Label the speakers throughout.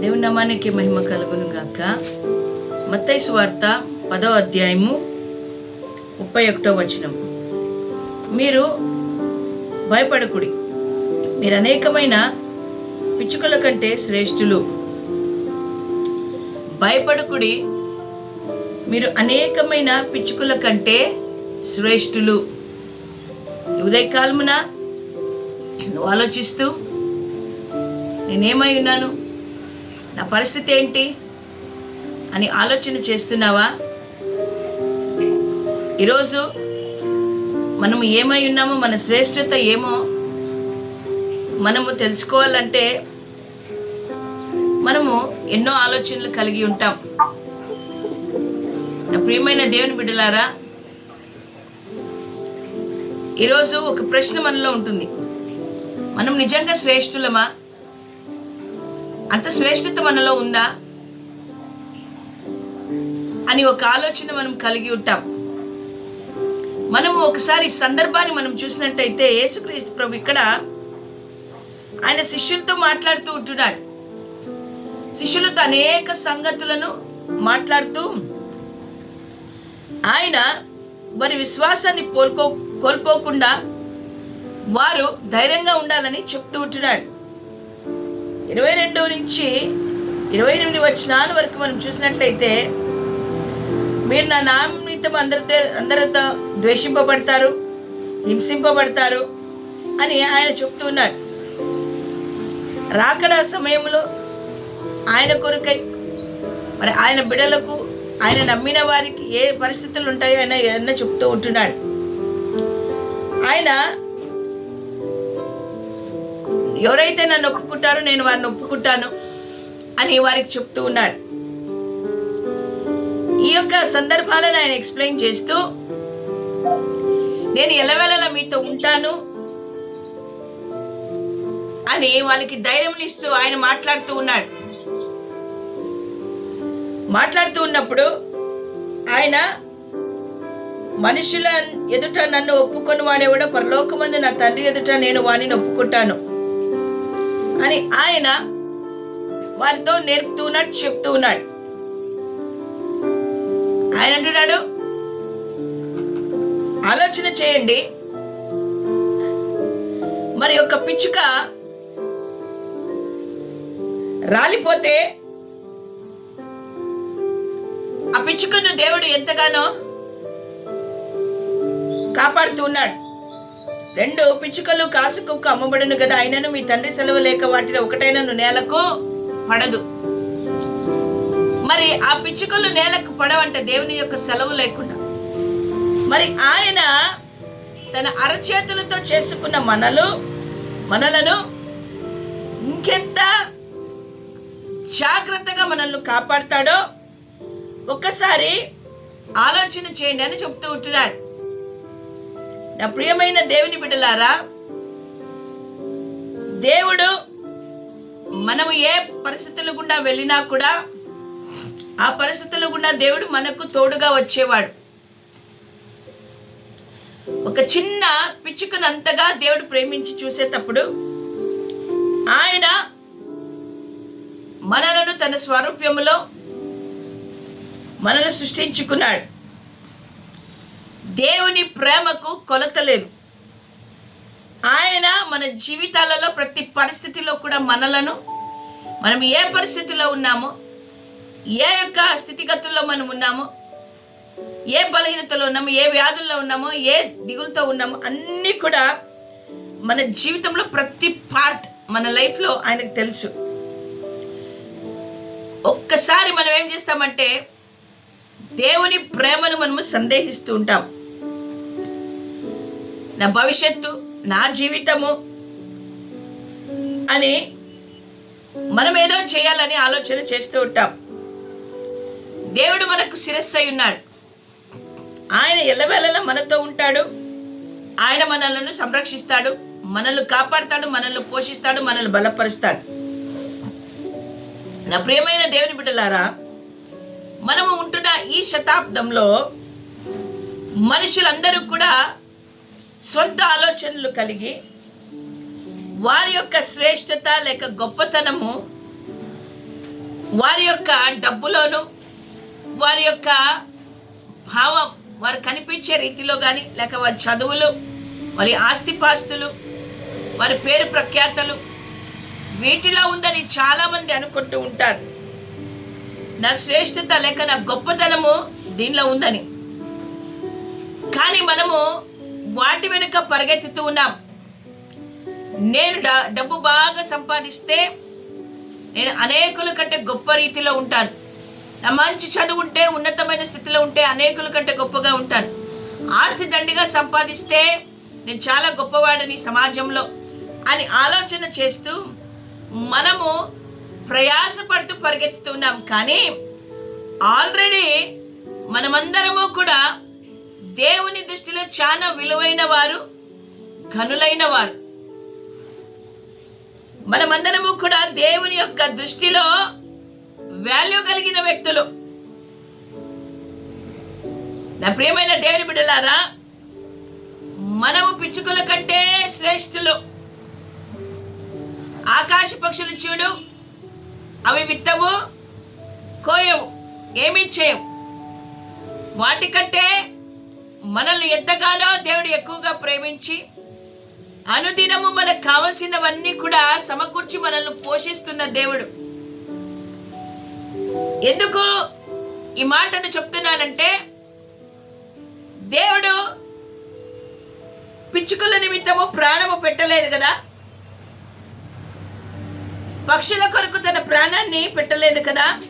Speaker 1: దేవుని నామానికి మహిమ కలుగును గాక మత్తైస్ వార్త పదో అధ్యాయము ముప్పై ఒకటో వచనం. మీరు భయపడకుడి. మీరు అనేకమైన పిచ్చుకల కంటే శ్రేష్ఠులు. భయపడకుడి. మీరు అనేకమైన పిచ్చుకల కంటే శ్రేష్ఠులు. ఉదయకాలమున నువ్వు ఆలోచిస్తూ నేనేమై ఉన్నాను? నా పరిస్థితి ఏంటి? అని ఆలోచన చేస్తున్నావా? ఈరోజు మనము ఏమై ఉన్నామో మన శ్రేష్టత ఏమో మనము తెలుసుకోవాలంటే మనము ఎన్నో ఆలోచనలు కలిగి ఉంటాం. నా ప్రియమైన దేవుని బిడ్డలారా ఈరోజు ఒక ప్రశ్న మనలో ఉంటుంది. మనం నిజంగా శ్రేష్ఠులమా? అంత శ్రేష్ఠత మనలో ఉందా? అని ఒక ఆలోచన మనం కలిగి ఉంటాం. మనము ఒకసారి సందర్భాన్ని మనం చూసినట్టయితే యేసుక్రీస్తు ప్రభు ఇక్కడ ఆయన శిష్యులతో మాట్లాడుతూ ఉంటున్నాడు. శిష్యులతో అనేక సంగతులను మాట్లాడుతూ ఆయన వారి విశ్వాసాన్ని కోల్కో కోల్పోకుండా వారు ధైర్యంగా ఉండాలని చెప్తూ ఉంటున్నాడు. ఇరవై రెండు నుంచి ఇరవై ఎనిమిది వచనాల వరకు మనం చూసినట్లయితే మీరు నా నామితం అందరితో అందరితో ద్వేషింపబడతారు హింసింపబడతారు అని ఆయన చెప్తూ ఉన్నాడు. రాకడ సమయంలో ఆయన కొరకై మరి ఆయన బిడలకు ఆయన నమ్మిన వారికి ఏ పరిస్థితులు ఉంటాయో ఆయన ఏదన్నా చెప్తూ ఉంటున్నాడు. ఆయన ఎవరైతే నన్ను ఒప్పుకుంటారో నేను వారిని ఒప్పుకుంటాను అని వారికి చెప్తూ ఉన్నాడు. ఈ యొక్క సందర్భాలను ఆయన ఎక్స్ప్లెయిన్ చేస్తూ నేను ఎలవెలలా మీతో ఉంటాను అని వాళ్ళకి ధైర్యం ఇస్తూ ఆయన మాట్లాడుతూ ఉన్నాడు. మాట్లాడుతూ ఉన్నప్పుడు ఆయన మనుషుల ఎదుట నన్ను ఒప్పుకొని వాడేవాడో పరలోకమందు నా తండ్రి ఎదుట నేను వాణిని ఒప్పుకుంటాను. అని ఆయన వారితో నేర్పుతూ ఉన్నాడు చెప్తూ ఉన్నాడు ఆయన అంటున్నాడు ఆలోచన చేయండి. మరి ఒక పిచ్చుక రాలిపోతే ఆ పిచ్చుకను దేవుడు ఎంతగానో కాపాడుతూ ఉన్నాడు రెండు పిచ్చుకలు కాసుకు అమ్మబడును కదా అయినను మీ తండ్రి సెలవు లేక వాటిలో ఒకటైనను నేలకు పడదు. మరి ఆ పిచ్చుకలు నేలకు పడవంట దేవుని యొక్క సెలవు లేకుండా. మరి ఆయన తన అరచేతులతో చేసుకున్న మనలు మనలను ఇంకెంత జాగ్రత్తగా మనల్ని కాపాడతాడో ఒక్కసారి ఆలోచన చేయండి అని చెప్తూ ఉంటున్నాడు. నా ప్రియమైన దేవుని బిడ్డలారా దేవుడు మనము ఏ పరిస్థితుల గుండా వెళ్ళినా కూడా ఆ పరిస్థితుల గుండా దేవుడు మనకు తోడుగా వచ్చేవాడు. ఒక చిన్న పిచ్చుకనంతగా దేవుడు ప్రేమించి చూసేటప్పుడు ఆయన మనలను తన స్వరూప్యములో మనల్ని సృష్టించుకున్నాడు. దేవుని ప్రేమకు కొలత లేదు ఆయన మన జీవితాలలో ప్రతి పరిస్థితిలో కూడా మనలను మనం ఏ పరిస్థితిలో ఉన్నామో ఏ యొక్క స్థితిగతుల్లో మనం ఉన్నామో ఏ బలహీనతలో ఉన్నామో ఏ వ్యాధుల్లో ఉన్నామో ఏ దిగులతో ఉన్నామో అన్నీ కూడా మన జీవితంలో ప్రతి పార్ట్ మన లైఫ్లో ఆయనకు తెలుసు. ఒక్కసారి మనం ఏం చేస్తామంటే దేవుని ప్రేమను మనము సందేహిస్తూ ఉంటాం. నా భవిష్యత్తు నా జీవితము అని మనం ఏదో చేయాలని ఆలోచన చేస్తూ ఉంటాం. దేవుడు మనకు శిరస్సు అయి ఉన్నాడు. ఆయన ఎల్లవేళలా మనతో ఉంటాడు. ఆయన మనలను సంరక్షిస్తాడు. మనల్ని కాపాడుతాడు మనల్ని పోషిస్తాడు మనల్ని బలపరుస్తాడు. నా ప్రియమైన దేవుని బిడ్డలారా మనము ఉంటున్న ఈ శతాబ్దంలో మనుషులందరూ కూడా సొంత ఆలోచనలు కలిగి వారి యొక్క శ్రేష్టత లేక గొప్పతనము వారి యొక్క డబ్బులోను వారి యొక్క భావం వారు కనిపించే రీతిలో కానీ లేక వారి చదువులు వారి ఆస్తిపాస్తులు వారి పేరు ప్రఖ్యాతలు వీటిలో ఉందని చాలామంది అనుకుంటూ ఉంటారు. నా శ్రేష్టత లేక నా గొప్పతనము దీనిలో ఉందని. కానీ మనము వాటి వెనుక పరిగెత్తుతూ ఉన్నాం. నేను డ- డబ్బు బాగా సంపాదిస్తే నేను అనేకుల కంటే గొప్ప రీతిలో ఉంటాను. నా మంచి చదువు ఉంటే ఉన్నతమైన స్థితిలో ఉంటే అనేకుల కంటే గొప్పగా ఉంటాను. ఆస్తి దండిగా సంపాదిస్తే నేను చాలా గొప్పవాడని సమాజంలో అని ఆలోచన చేస్తూ మనము ప్రయాసపడుతూ పరిగెత్తుతున్నాం కానీ ఆల్రెడీ మనమందరము కూడా దేవుని దృష్టిలో చాలా విలువైన వారు ఘనులైన వారు. మనమందరము కూడా దేవుని యొక్క దృష్టిలో వాల్యూ కలిగిన వ్యక్తులు. నా ప్రియమైన దేవుని బిడ్డలారా మనము పిచ్చుకల కంటే శ్రేష్ఠులు. ఆకాశ పక్షులు చూడు అవి విత్తవు కోయవు ఏమీ చేయవు. వాటికంటే మనల్ని ఎంతగానో దేవుడు ఎక్కువగా ప్రేమించి అనుదినము మనకు కావలసినవన్నీ కూడా సమకూర్చి మనల్ని పోషిస్తున్న దేవుడు. ఎందుకు ఈ మాటను చెప్తున్నానంటే దేవుడు పిచ్చుకల నిమిత్తము ప్రాణము పెట్టలేదు కదా? పక్షుల కొరకు తన ప్రాణాన్ని పెట్టలేదు కదా?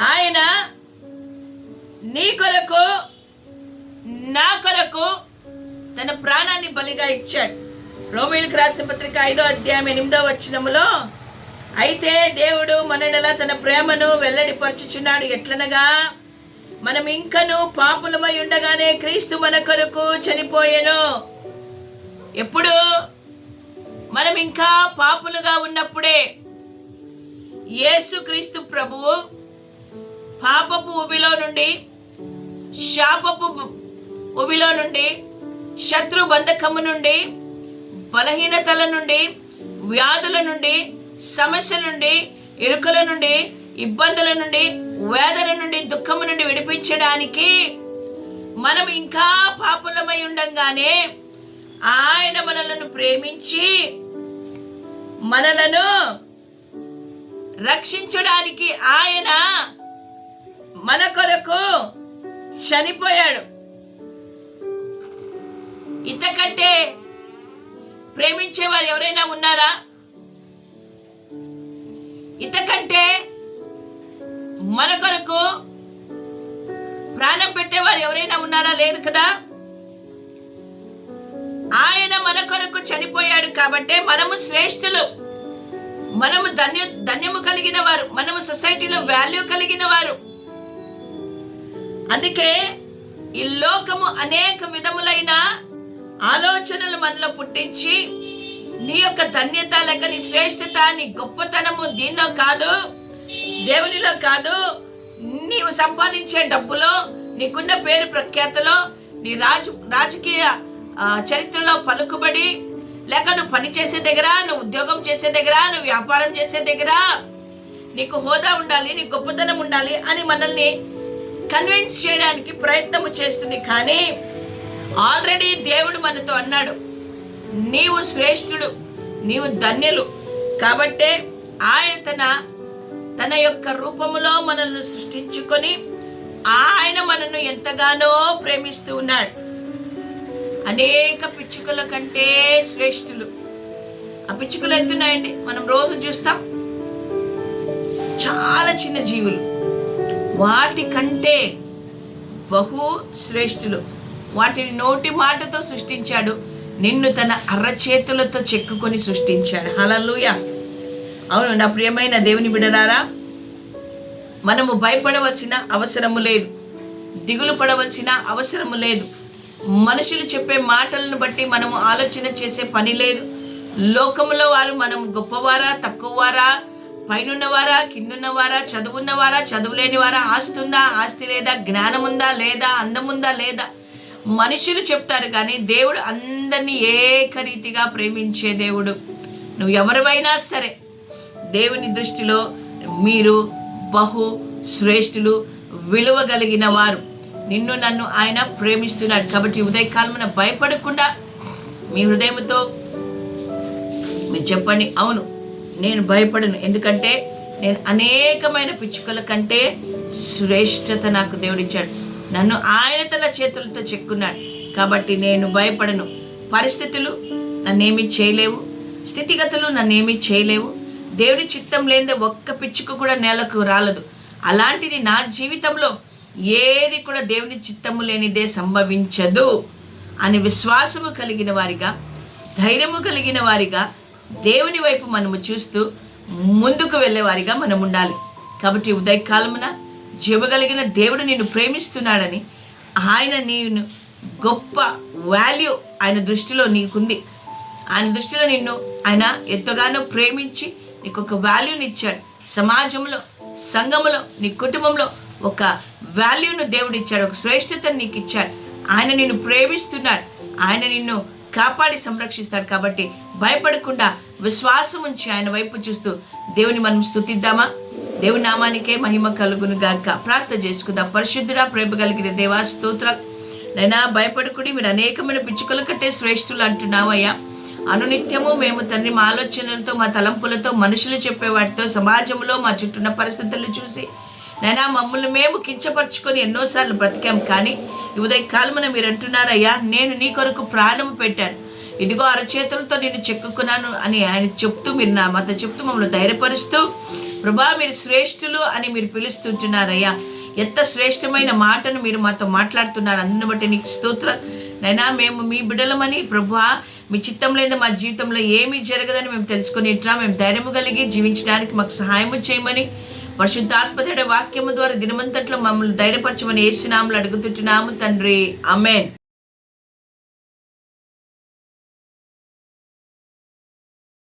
Speaker 1: ఆయన నీ కొరకు నా కొరకు తన ప్రాణాన్ని బలిగా ఇచ్చాడు. రోమిలకు రాసిన పత్రిక ఐదో అధ్యాయం ఎనిమిదో వచ్చినములో అయితే దేవుడు మనడలా తన ప్రేమను వెల్లడిపరచుచున్నాడు? ఎట్లనగా మనం ఇంకను పాపులమై ఉండగానే క్రీస్తు మన కొరకు చనిపోయాను. ఎప్పుడు? మనం ఇంకా పాపులుగా ఉన్నప్పుడే యేసు క్రీస్తు ప్రభువు పాపపు ఉబిలో నుండి శాపపు ఉబిలో నుండి శత్రు బంధకము నుండి బలహీనతల నుండి వ్యాధుల నుండి సమస్యల నుండి ఇరుకుల నుండి ఇబ్బందుల నుండి వేదన నుండి దుఃఖము నుండి విడిపించడానికి మనం ఇంకా పాపులమై ఉండంగానే ఆయన మనలను ప్రేమించి మనలను రక్షించడానికి ఆయన మన కొరకు చనిపోయాడు. ఇంతకంటే ప్రేమించేవారు ఎవరైనా ఉన్నారా? ఇంతకంటే మన కొరకు ప్రాణం పెట్టేవారు ఎవరైనా ఉన్నారా? లేదు కదా? ఆయన మన కొరకు చనిపోయాడు కాబట్టి మనము శ్రేష్ఠులు. మనము ధన్య ధన్యము కలిగిన వారు మనము సొసైటీలో వాల్యూ కలిగిన వారు అందుకే ఈ లోకము అనేక విధములైన ఆలోచనలు మనలో పుట్టించి నీ యొక్క ధన్యత లేక నీ శ్రేష్టత నీ గొప్పతనము దీనిలో కాదు దేవునిలో కాదు. నీవు సంపాదించే డబ్బులో నీకున్న పేరు ప్రఖ్యాతలో నీ రాజు రాజకీయ చరిత్రలో పలుకుబడి లేక నువ్వు పని చేసే దగ్గర నువ్వు ఉద్యోగం చేసే దగ్గర నువ్వు వ్యాపారం చేసే దగ్గర నీకు హోదా ఉండాలి నీకు గొప్పతనం ఉండాలి అని మనల్ని కన్విన్స్ చేయడానికి ప్రయత్నము చేస్తుంది. కానీ ఆల్రెడీ దేవుడు మనతో అన్నాడు నీవు శ్రేష్ఠుడు నీవు ధన్యులు. కాబట్టే ఆయన తన తన యొక్క రూపములో మనల్ని సృష్టించుకొని ఆయన మనను ఎంతగానో ప్రేమిస్తూ ఉన్నాడు. అనేక పిచ్చుకల కంటే శ్రేష్ఠులు. ఆ పిచ్చుకలు ఎంతున్నాయండి? మనం రోజు చూస్తాం. చాలా చిన్న జీవులు. వాటి కంటే బహు శ్రేష్ఠులు. వాటిని నోటి మాటతో సృష్టించాడు. నిన్ను తన అరచేతులతో చెక్కుకొని సృష్టించాడు. హలలుయ అవును నా ప్రియమైన దేవుని బిడలారా మనము భయపడవలసిన అవసరము లేదు. దిగులు పడవలసిన అవసరము లేదు. మనుషులు చెప్పే మాటలను బట్టి మనము ఆలోచన చేసే పని లేదు. లోకములో వారు మనం గొప్పవారా తక్కువవారా పైనున్నవారా కిందున్నవారా చదువున్నవారా చదువులేనివారా ఆస్తుందా ఆస్తి లేదా జ్ఞానం ఉందా లేదా అందముందా లేదా మనుషులు చెప్తారు కానీ దేవుడు అందరినీ ఏకరీతిగా ప్రేమించే దేవుడు. నువ్వు ఎవరివైనా సరే దేవుని దృష్టిలో మీరు బహు శ్రేష్ఠులు విలువ కలిగిన వారు. నిన్ను నన్ను ఆయన ప్రేమిస్తున్నాడు కాబట్టి ఉదయకాలమున భయపడకుండా మీ హృదయంతో మీరు చెప్పండి అవును నేను భయపడను. ఎందుకంటే నేను అనేకమైన పిచ్చుకల కంటే శ్రేష్టత నాకు దేవుడిచ్చాడు. నన్ను ఆయన తన చేతులతో చెక్కున్నాడు. కాబట్టి నేను భయపడను. పరిస్థితులు నన్నేమీ చేయలేవు. స్థితిగతులు నన్నేమీ చేయలేవు. దేవుని చిత్తం లేనిదే ఒక్క పిచ్చుకు కూడా నేలకు రాలదు. అలాంటిది నా జీవితంలో ఏది కూడా దేవుని చిత్తము లేనిదే సంభవించదు అని విశ్వాసము కలిగిన వారిగా ధైర్యము కలిగిన వారిగా దేవుని వైపు మనము చూస్తూ ముందుకు వెళ్ళేవారిగా మనం ఉండాలి కాబట్టి ఉదయకాలమున జీవగలిగిన దేవుడు నిన్ను ప్రేమిస్తున్నాడని ఆయన నేను గొప్ప వాల్యూ ఆయన దృష్టిలో నీకుంది. ఆయన దృష్టిలో నిన్ను ఆయన ఎంతగానో ప్రేమించి నీకు ఒక వాల్యూని ఇచ్చాడు. సమాజంలో సంఘములో నీ కుటుంబంలో ఒక వాల్యూను దేవుడు ఇచ్చాడు. ఒక శ్రేష్టతను నీకు ఇచ్చాడు. ఆయన నిన్ను ప్రేమిస్తున్నాడు. ఆయన నిన్ను కాపాడి సంరక్షిస్తాడు. కాబట్టి భయపడకుండా విశ్వాసం ఉంచి ఆయన వైపు చూస్తూ దేవుని మనం స్తుతిద్దామా దేవుని నామానికే మహిమ కలుగును గాక. ప్రార్థన చేసుకుందాం. పరిశుద్ధుడా ప్రేమ కలిగిన దేవా స్తోత్ర. నైనా భయపడకుడి మీరు అనేకమైన పిచ్చుకల కట్టే శ్రేష్ఠులు అంటున్నావయ్యా. అనునిత్యము మేము తండ్రి మా ఆలోచనలతో మా తలంపులతో మనుషులు చెప్పేవాటితో సమాజంలో మా చుట్టూన్న పరిస్థితులను చూసి నైనా మమ్మల్ని మేము కించపరుచుకొని ఎన్నోసార్లు బ్రతికాం. కానీ ఈ ఉదయ కాలమున మీరు అంటున్నారయ్యా నేను నీ కొరకు ప్రాణం పెట్టాను. ఇదిగో అరచేతులతో నేను చెక్కుకున్నాను అని ఆయన చెప్తూ మీరు నా మత చెప్తూ మమ్మల్ని ధైర్యపరుస్తూ ప్రభా మీరు శ్రేష్ఠులు అని మీరు పిలుస్తుంటున్నారయ్యా. ఎంత శ్రేష్టమైన మాటను మీరు మాతో మాట్లాడుతున్నారు. అందుని బట్టి నీకు స్తోత్ర. నైనా మేము మీ బిడ్డలమని ప్రభా మీ చిత్తం లేదా మా జీవితంలో ఏమీ జరగదని మేము తెలుసుకొని ఇట్లా మేము ధైర్యము కలిగి జీవించడానికి మాకు సహాయము చేయమని పరిశుద్ధాత్మతడి వాక్యము ద్వారా దినమంతట్లో మమ్మల్ని ధైర్యపరచమని ఏసునాములు అడుగుతుంటున్నాము తండ్రి. అమేన్